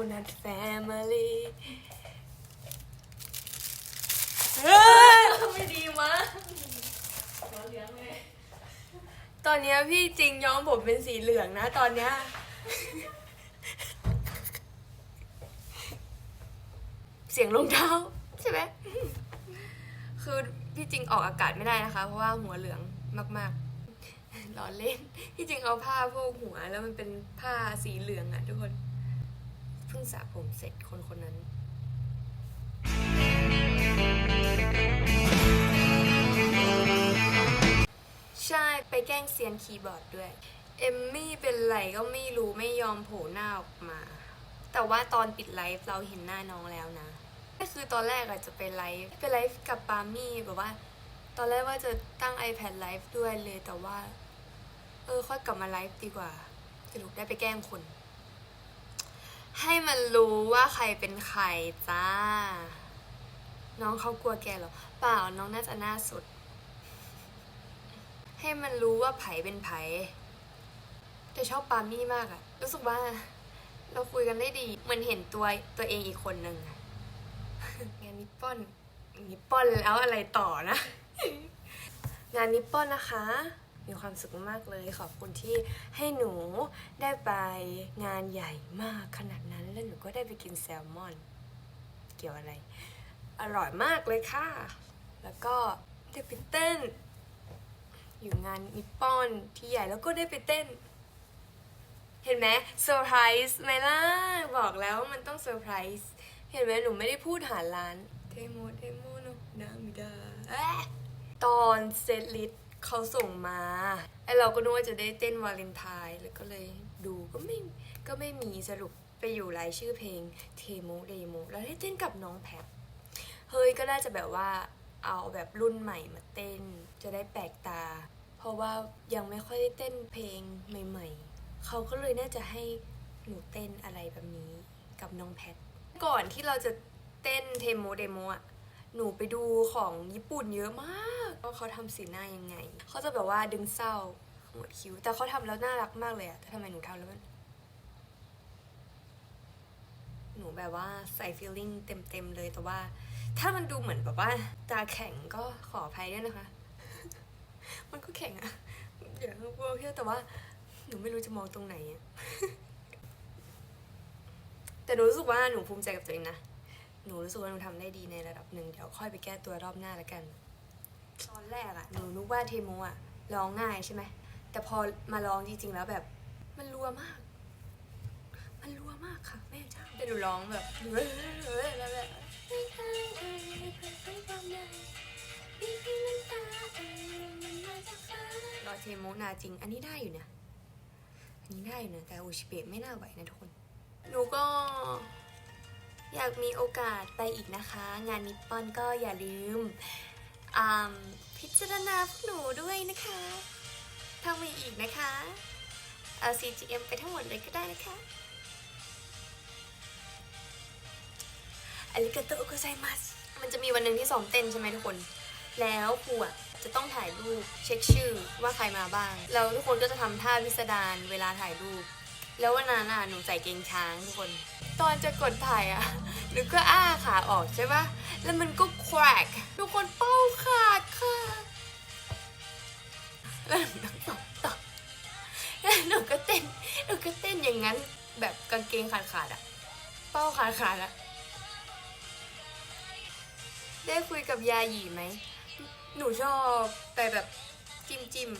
Coconut Family ไม่ดีมั้งเราเลี้ยงเลยตอนเนี้ยพี่จริงย้อมผมเป็นสีเหลืองนะ ตอนเนี้ยเสียงรองเท้าใช่ไหมคือพี่จริงออกอากาศไม่ได้นะคะ เพราะว่าหัวเหลืองมากๆล้อเล่น ที่จริงเอาผ้าพวกหัวแล้วมันเป็นผ้าสีเหลืองอะทุกคน เพิ่งสระผมเสร็จคนคนนั้นใช่ไปแกล้งเซียนคีย์บอร์ดด้วย เอมมี่เป็นไรก็ไม่รู้ไม่ยอมโผล่หน้าออกมา แต่ว่าตอนปิดไลฟ์เราเห็นหน้าน้องแล้วนะก็คือตอนแรกอะจะไปไลฟ์ไปไลฟ์กับปามี่แบบว่า ตอนแรกว่าจะตั้ง iPad ไลฟ์ด้วยเลยแต่ว่า เออค่อยกลับมาไลฟ์ดีกว่าสรุปได้ไปแกล้งคน ให้มันรู้ว่าใครเป็นใครจ้า น้องเขากลัวแกหรอ เปล่าน้องน่าจะหน้าสุด ให้มันรู้ว่าไผเป็นไผแต่ชอบปามี่มากอะรู้สึกว่า เราคุยกันได้ดีเหมันเห็นตัวตัวเองอีกคนหนึ่งงานนิปปอนนิปปอนแล้วอะไรต่อนะ งานนิปปอนนะคะ มีความสุขมากเลยขอบคุณที่ให้หนูได้ไปงานใหญ่มากขนาดนั้น แล้วหนูก็ได้ไปกินแซลมอน เกี่ยวอะไร อร่อยมากเลยค่ะ แล้วก็ได้ไปเต้น อยู่งานนิปปอนที่ใหญ่แล้วก็ได้ไปเต้น เห็นไหมเซอร์ไพรส์ไหมล่ะ บอกแล้วว่ามันต้องเซอร์ไพรส์เห็นไหมหนูไม่ได้พูดหาร้านเทโมเทโมโนนามิดาตอนเซตลิส เขาส่งมาไอเราก็นึกว่าจะได้เต้นวาเลนไทน์แล้วก็เลยดูก็ไม่ก็ไม่มีสรุปไปอยู่รายชื่อเพลงเทโมเดโมแล้วได้เต้นกับน้องแพทเฮ้ยก็น่าจะแบบว่าเอาแบบรุ่นใหม่มาเต้น จะได้แปลกตา เพราะว่ายังไม่ค่อยได้เต้นเพลงใหม่ ๆ เขาก็เลยน่าจะให้หนูเต้นอะไรแบบนี้กับน้องแพท ก่อนที่เราจะเต้นเทโมเดโมอะ หนูไปดูของญี่ปุ่นเยอะมากว่าเขาทำสีหน้ายังไง เขาจะแบบว่าดึงเศร้าหมวดคิ้ว แต่เขาทำแล้วน่ารักมากเลยอะแต่ทำไมหนูทำแล้วมันหนูแบบว่าใส่ feeling เต็มๆเลยแต่ว่า ถ้ามันดูเหมือนแบบว่าตาแข็งก็ขออภัยด้วยนะคะ มันก็แข็งอะอย่าเพิ่งเที่ยวแต่ว่า หนูไม่รู้จะมองตรงไหนอะแต่หนูรู้สึกว่าหนูภูมิใจกับตัวเองนะ นูรู้สึกว่าหนูทำได้ดีในระดับหนึ่งเดี๋ยวค่อยไปแก้ตัวรอบหน้าแล้วกัน ตอนแรกอะหนูนึกว่าเทโมอะร้องง่ายใช่ไหมแต่พอมาร้องจริงๆแล้วแบบมันรัวมาก มันรัวมากค่ะแม่เจ้าแต่หนูร้องแบบแล้วแบบรอเทโมนาจริง อันนี้ได้อยู่นะอันนี้ได้อยู่นะแต่โอชิเบะไม่น่าไหวนะทุกคนหนูก็ อยากมีโอกาสไปอีกนะคะ งานนิปปอนก็อย่าลืมพิจารณาพวกหนูด้วยนะคะถ้ามีอีกนะคะเอา CGM ไปทั้งหมดเลยก็ได้นะคะอาริกาโตโกไซมัสมันจะมีวันหนึ่งที่ซ้อมเต้นใช่ไหมทุกคน แล้วครูอะจะต้องถ่ายรูปเช็คชื่อว่าใครมาบ้าง แล้วทุกคนก็จะทำท่าพิสดารเวลาถ่ายรูป แล้ววันนั้นอะหนูใส่เกงช้างทุกคน ตอนจะกดถ่ายอะหนูก็อ้าขาออกใช่ปะแล้วมันก็แควกทุกคนเป้าขาดค่ะ แล้วหนูก็ตบตบแล้วหนูก็เต้น หนูก็เต้นอย่างนั้นแบบกางเกงขาดขาดอะเป้าขาดขาดอะได้คุยกับยาหยีไหม หนูชอบแต่แบบจิ้มจิ้ม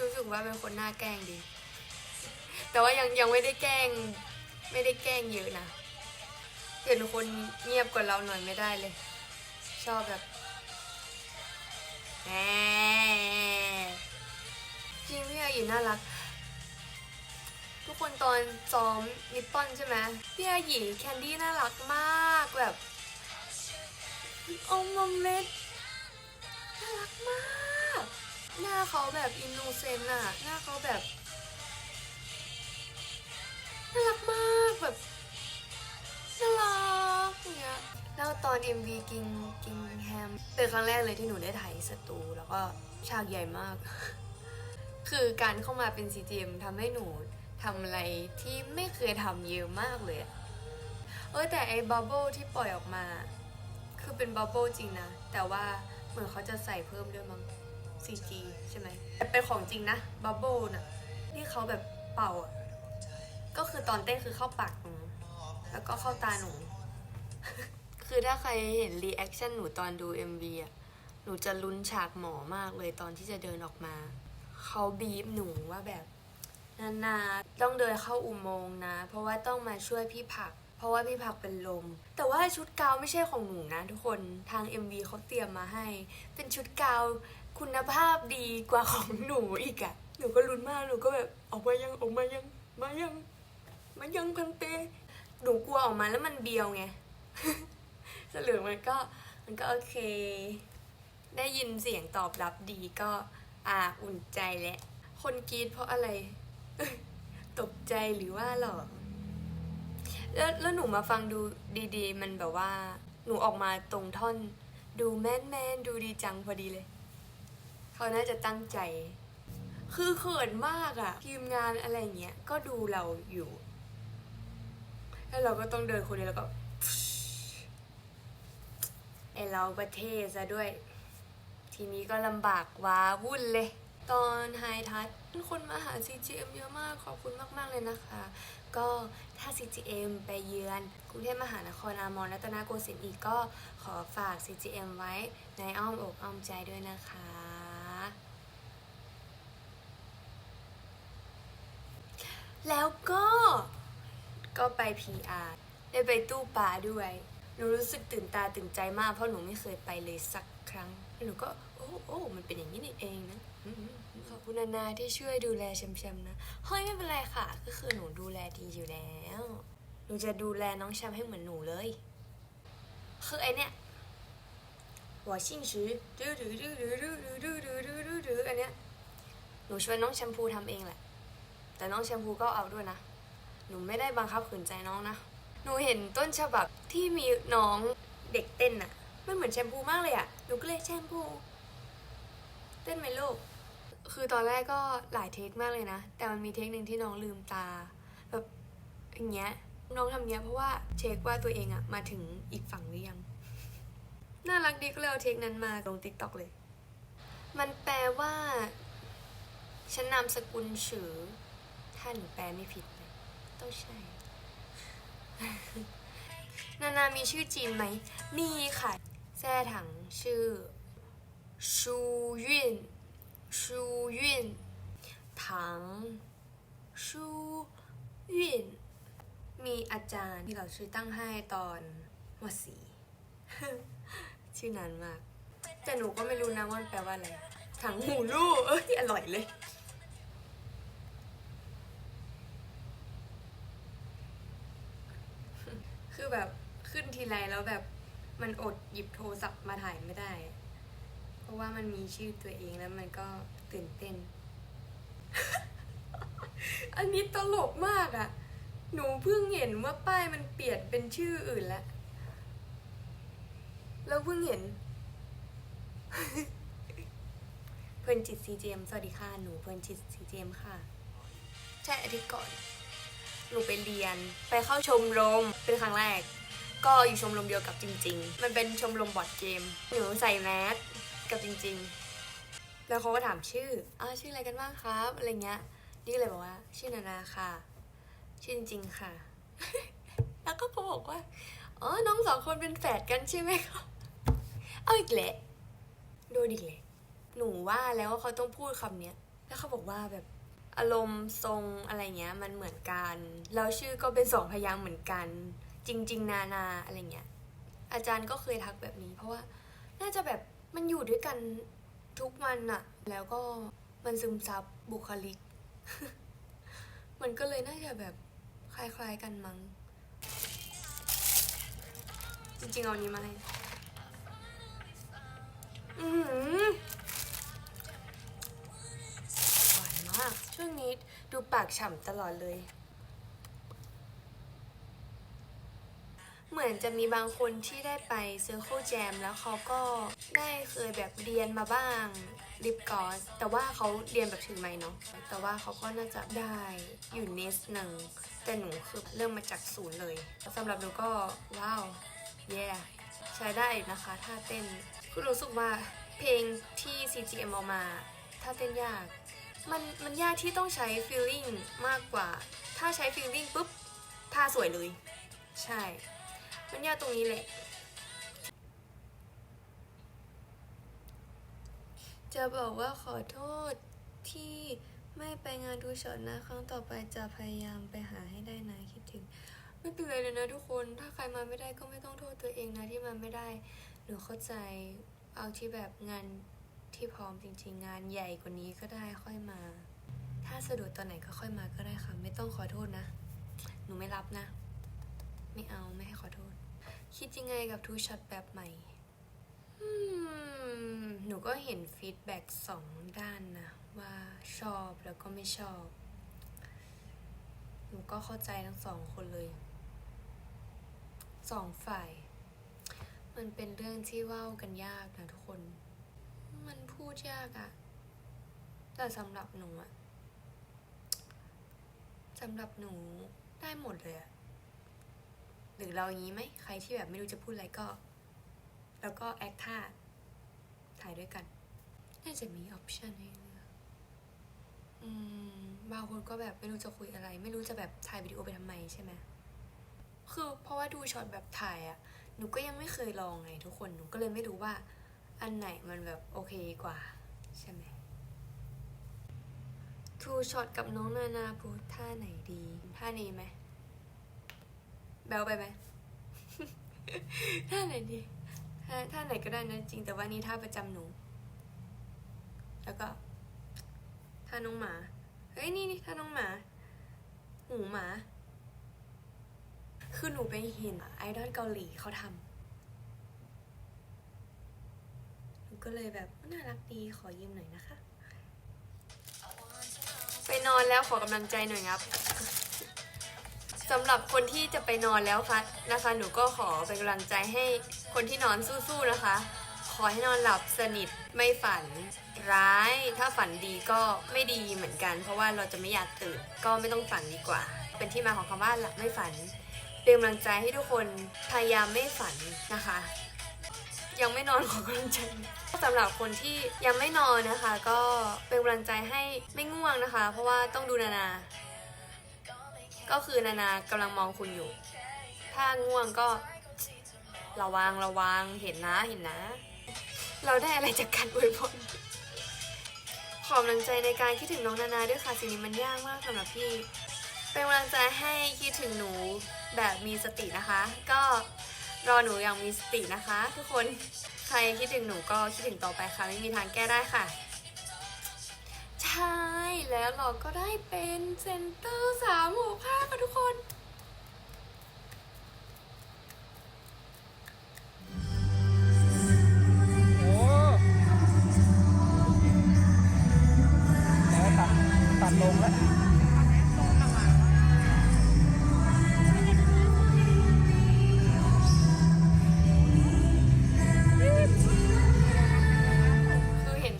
รู้สึกว่าเป็นคนหน่าแกล้งดี แต่ว่ายังยังไม่ได้แกล้ง ไม่ได้แกล้งเยอะนะ เห็นคนเงียบกว่าเราหน่อยไม่ได้เลย ชอบแบบแหมจริงพี่อาหยีน่ารัก ทุกคนตอนซ้อมนิปปอนใช่ไหมพี่อาหยีแคนดี้น่ารักมากแบบอมนมเล็ดน่ารักมาก หน้าเขาแบบอินโนเซนต์อะหน้าเขาแบบน่ารักมากแบบ แล้วตอน MV กิงกิงแฮมเป็นครั้งแรกเลยที่หนูได้ถ่ายสตูแล้วก็ฉากใหญ่มาก คือการเข้ามาเป็น CGM ทำให้หนูทำอะไรที่ไม่เคยทำเยอะมากเลยเออแต่ไอ้บับเบิลที่ปล่อยออกมา คือเป็นบับเบิลจริงนะ แต่ว่าเหมือนเขาจะใส่เพิ่มด้วยมั้ง CG ใช่ไหมแต่เป็นของจริงนะบับเบิลน่ะที่เขาแบบเป่า ก็คือตอนเต้นคือเข้าปากหนูแล้วก็เข้าตาหนู คือถ้าใครเห็นรีแอคชั่นหนูตอนดู MV อะ หนูจะลุ้นฉากหมอมากเลยตอนที่จะเดินออกมา เขาบีบหนูว่าแบบนานาต้องเดินเข้าอุโมงค์นะ เพราะว่าต้องมาช่วยพี่ผัก เพราะว่าพี่ผักเป็นลม แต่ว่าชุดกาวไม่ใช่ของหนูนะทุกคนทาง MV เขาเตรียมมาให้ เป็นชุดกาวคุณภาพดีกว่าของหนูอีกอะหนูก็ลุ้นมากหนูก็แบบออกมายังออกมายังมายังมายังพันเตหนูกลัวออกมาแล้วมันเบียวไง สรุปมันก็มันก็โอเค ได้ยินเสียงตอบรับดีก็อ่าอุ่นใจแหล้วคนกรีดเพราะอะไร ตกใจหรือว่าหรอแล้วแล้วหนูมาฟังดูดีๆ มันแบบว่า หนูออกมาตรงท่อน ดูแม่นแมนๆดูดีจังพอดีเลย เขาน่าจะตั้งใจ คือเขินมากอะทีมงานอะไรเงี้ย ก็ดูเราอยู่ แล้วเราก็ต้องเดินคนเดียวแล้วก็ ไอเราประเทศซะด้วย ทีนี้ก็ลำบากว้าวุ่นเลย ตอนไฮทัชคนมาหา CGM เยอะมากขอบคุณมาก ๆ เลยนะคะ ก็ถ้า CGM ไปเยือน กรุงเทพมหานครอามรรัตนโกสินทร์อีกก็ขอฝาก CGM ไว้ในอ้อมอกอ้อมใจด้วยนะคะแล้วก็ก็ไป PR ได้ไปตู้ปลาด้วย หนูรู้สึกตื่นตาตื่นใจมากเพราะหนูไม่เคยไปเลยสักครั้งหนูก็โอ้โอ้มันเป็นอย่างนี้นี่เองนะขอบคุณนานาที่ช่วยดูแลแชมๆนะเฮ้ยไม่เป็นไรค่ะ ก็คือหนูดูแลดีอยู่แล้ว หนูจะดูแลน้องแชมให้เหมือนหนูเลยคือไอเนี้ยหัวชิงชือดื้อดื้อดื้อดื้อดื้อดื้อดื้อดื้อดื้อดื้ออันเนี้ยหนูชวยน้องแชมพูทำเองแหละ แต่น้องแชมพูก็เอาด้วยนะ หนูไม่ได้บังคับขืนใจน้องนะ หนูเห็นต้นฉบับที่มีน้องเด็กเต้นอะมันเหมือนแชมพูมากเลยอะหนูก็เลยแชมพู เต้นไหมลูก คือตอนแรกก็หลายเทคมากเลยนะ แต่มันมีเทคหนึ่งที่น้องลืมตา แบบอย่างเงี้ย น้องทำเงี้ยเพราะว่าเช็คว่าตัวเองอะมาถึงอีกฝั่งหรือยัง น่ารักดีก็เลยเอาเทคนั้นมาลงติ๊กต็อกเลย มันแปลว่าฉันนามสกุลฉือถ้าหนูแปลไม่ผิดนะต้องใช่ นานามีชื่อจีนไหม มีค่ะ แซ่ถังชื่อ ชูยุน ชูยุน ถัง ชูยุน มีอาจารย์ที่เราชื่อตั้งให้ตอนมสีชื่อนานมาก แต่หนูก็ไม่รู้นะว่ามันแปลว่าอะไร ถังหูลูกเอ้ยอร่อยเลย คือ แบบขึ้นทีไรแล้วแบบมันอดหยิบโทรศัพท์มาถ่ายไม่ได้ เพราะว่ามันมีชื่อตัวเองแล้วมันก็ตื่นเต้น อันนี้ตลกมากอะ่ะ หนูเพิ่งเห็นว่าป้ายมันเปลี่ยนเป็นชื่ออื่นแล้ว แล้วเพิ่งเห็น เพลินจิต CGM สวัสดีค่ะ หนูเพลินจิต CGM ค่ะ ใช่อาทิตย์ก่อน หนูไปเรียน ไปเข้าชมรมเป็นครั้งแรก ก็อยู่ชมรมเดียวกับจริง ๆ มันเป็นชมรมบอร์ดเกม หนูใส่แมสกับจริง ๆ แล้วเขาก็ถามชื่ออ้าชื่ออะไรกันบ้างครับ อะไรเงี้ย นี่เลยบอกว่า ชื่อนานาค่ะ ชื่อจริงๆค่ะ แล้วก็เขาบอกว่า อ๋อ น้องสองคนเป็นแฝดกันใช่ไหมครับเอาอีกแหละโดนอีกแหละหนูว่าแล้วว่าเขาต้องพูดคำเนี้ย แล้วเขาบอกว่าแบบ อารมณ์ทรงอะไรเงี้ยมันเหมือนกันแล้วชื่อก็เป็นสองพยางค์เหมือนกัน จริง ๆ นานาอะไรเงี้ยอาจารย์ก็เคยทักแบบนี้ เพราะว่าน่าจะแบบมันอยู่ด้วยกันทุกวันอะแล้วก็มันซึมซับบุคลิก มันก็เลยน่าจะแบบคล้ายๆกันมั้งจริงๆเอาอันนี้มาให้อือ ช่วงนี้ดูปากฉ่ำตลอดเลย เหมือนจะมีบางคนที่ได้ไป Circle Jam แล้วเขาก็ได้เคยแบบเรียนมาบ้างลิปกอสแต่ว่าเขาเรียนแบบถือไม้เนาะแต่ว่าเขาก็น่าจะได้อยู่นิดหนึ่งแต่หนูคือเริ่มมาจากศูนย์เลยสำหรับหนูก็ว้าวเย่ใช้ได้นะคะท่าเต้นคือรู้สึกว่าเพลงที่ CGM เอามาท่าเต้นยาก มันมันยากที่ต้องใช้ feeling มากกว่า ถ้าใช้ feeling ปุ๊บท่าสวยเลย ใช่ มันยากตรงนี้แหละ จะบอกว่าขอโทษที่ไม่ไปงานดูช็อตนะครั้งต่อไปจะพยายามไปหาให้ได้นะคิดถึง ไม่เป็นไรเลยนะทุกคนถ้าใครมาไม่ได้ก็ไม่ต้องโทษตัวเองนะที่มาไม่ได้ หนูเข้าใจเอาที่แบบงาน ที่พร้อมจริง ๆ งานใหญ่กว่านี้ก็ได้ค่อยมา ถ้าสะดวกตอนไหนก็ค่อยมาก็ได้ค่ะ ไม่ต้องขอโทษนะ หนูไม่รับนะ ไม่เอาไม่ให้ขอโทษ คิดยังไงกับทูช็อตแบบใหม่หนูก็เห็นฟีดแบ็กสองด้านนะ ว่าชอบแล้วก็ไม่ชอบ หนูก็เข้าใจทั้งสองคนเลยสองฝ่าย มันเป็นเรื่องที่ว้ากันยากนะทุกคน พูดยากอะแต่สำหรับหนูอะสำหรับหนูได้หมดเลยอะหรือเราอย่างนี้ไหมใครที่แบบไม่รู้จะพูดอะไรก็ แล้วก็แอคท่าถ่ายด้วยกัน น่าจะมีออปชันให้เลือกอืมบางคนก็แบบไม่รู้จะคุยอะไร ไม่รู้จะแบบถ่ายวิดีโอไปทำไมใช่ไหมคือเพราะว่าดูช็อตแบบถ่ายอะหนูก็ยังไม่เคยลองไงทุกคนหนูก็เลยไม่รู้ว่า อันไหนมันแบบโอเคกว่า ใช่ไหมทูช็อตกับน้องนานาพูดท่าไหนดี ท่านี้ไหมแบลไปไหมท่าไหนดีท่าท่าไหนก็ได้นะจริงแต่ว่านี่ท่าประจำหนู แล้วก็ ท่าน้องหมา เฮ้ยนี่นี่ท่าน้องหมาหูหมา คือหนูไปเห็นไอดอลเกาหลีเขาทำหนู ก็เลยแบบน่ารักดีขอยืมหน่อยนะคะ ไปนอนแล้วขอกำลังใจหน่อยครับสำหรับคนที่จะไปนอนแล้วค่ะนะคะ หนูก็ขอเป็นกำลังใจให้คนที่นอนสู้ๆนะคะ ขอให้นอนหลับสนิทไม่ฝันร้าย ถ้าฝันดีก็ไม่ดีเหมือนกัน เพราะว่าเราจะไม่อยากตื่นก็ไม่ต้องฝันดีกว่า เป็นที่มาของคำว่าหลับไม่ฝันเป็นกำลังใจให้ทุกคนพยายามไม่ฝันนะคะ ยังไม่นอนขอกำลังใจสำหรับคนที่ยังไม่นอนนะคะ ก็เป็นกำลังใจให้ไม่ง่วงนะคะ เพราะว่าต้องดูนานา ก็คือนานากำลังมองคุณอยู่ ถ้าง่วงก็ระวังระวังเห็นนะเห็นนะ เราได้อะไรจากการอวยพรขอกำลังใจในการคิดถึงน้องนานาด้วยค่ะสิ่งนี้มันยากมากสำหรับพี่ เป็นกำลังใจให้คิดถึงหนูแบบมีสตินะคะ ก็ รอหนูอย่างมีสตินะคะ ทุกคนใครคิดถึงหนูก็คิดถึงต่อไปค่ะ ไม่มีทางแก้ได้ค่ะ ใช่แล้วเราก็ได้เป็นเซนเตอร์สามหัวผ้าค่ะทุกคน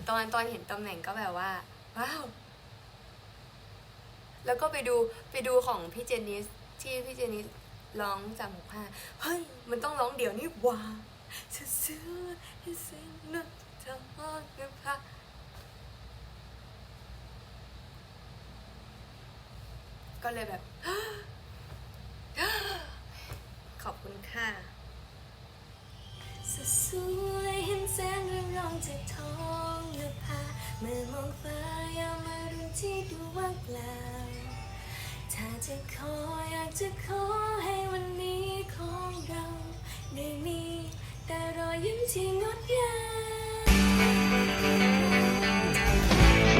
ตอนตอนเห็นตำแหน่งก็แบบว่าว้าวแล้วก็ไปดูไปดูของพี่เจนนิสที่พี่เจนนิสร้องจำหกผ้าเฮ้ยมันต้องร้องเดี๋ยวนี่ว่าซื่อให้เส้นนั้นจะฮอดกับผ้าก็เลยแบบ ขอบคุณค่ะสวยเห็นแสงเรืองรองจากท้อง นภาเมื่อมองฟ้ายามมารุณที่ดูว่างเปล่า ถ้าจะขออยากจะขอให้วันนี้ของเราได้มี แต่รอยยิ้มที่งดงาม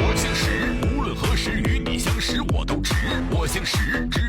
我姓石，无论何时与你相识，我都值。我姓石，值